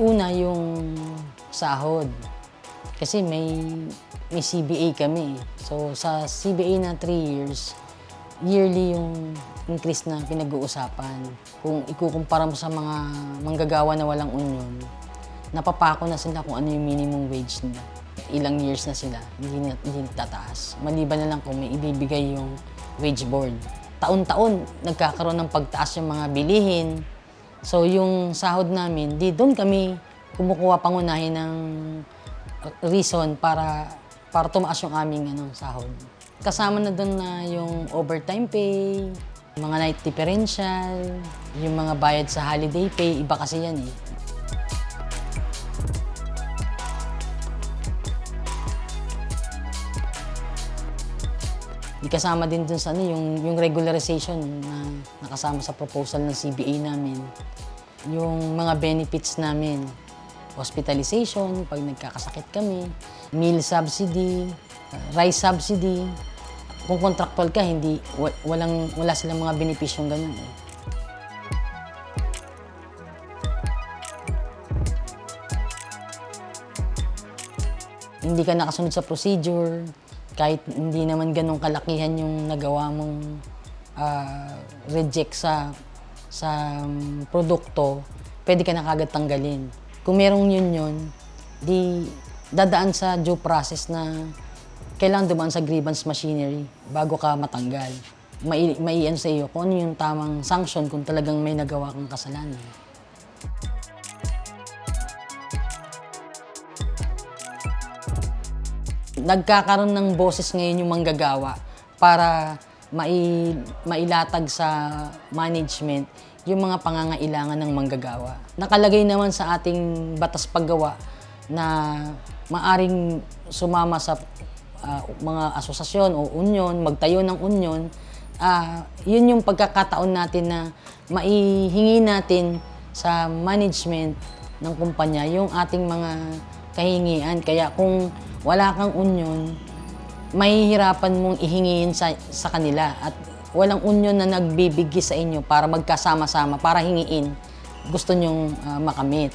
Una, yung sahod. Kasi may, may CBA kami. So, sa CBA na 3 years, yearly yung increase na pinag-uusapan. Kung ikukumpara mo sa mga manggagawa na walang union, napapako na sila kung ano yung minimum wage nila. Ilang years na sila, hindi, na, hindi tataas. Maliban na lang kung may ibibigay yung wage board. Taon-taon, nagkakaroon ng pagtaas yung mga bilihin. So yung sahod namin, di doon kami kumukuha pangunahin ng reason para para tumaas yung aming ano, sahod. Kasama na doon na yung overtime pay, mga night differential, yung mga bayad sa holiday pay, iba kasi yan eh. Ikasama din dun sa ano, yung, yung regularization na nakasama sa proposal ng CBA namin. Yung mga benefits namin, hospitalization, pag nagkakasakit kami, meal subsidy, rice subsidy. Kung contractual ka, hindi, wa- walang, wala silang mga benepisyong ganun eh. hindi ka nakasunod sa procedure, kahit hindi naman ganong kalakihan yung nagawa mong ah, reject sa sa um, produkto, pwede ka na kagad tanggalin. Kung merong yun yun, di dadaan sa due process na kailangan dumaan sa grievance machinery bago ka matanggal. Mai, maian sa iyo kung ano yung tamang sanction kung talagang may nagawa kang kasalanan. Nagkakaroon ng boses ngayon yung manggagawa para mai, mailatag sa management yung mga pangangailangan ng manggagawa. Nakalagay naman sa ating batas paggawa na maaring sumama sa ah, mga asosasyon o union, magtayo ng union, ah, yun yung pagkakataon natin na maihingi natin sa management ng kumpanya yung ating mga kahingian. Kaya kung wala kang union, mahihirapan mong ihingin sa, sa kanila at walang union na nagbibigay sa inyo para magkasama-sama, para hingiin gusto nyong ah, makamit.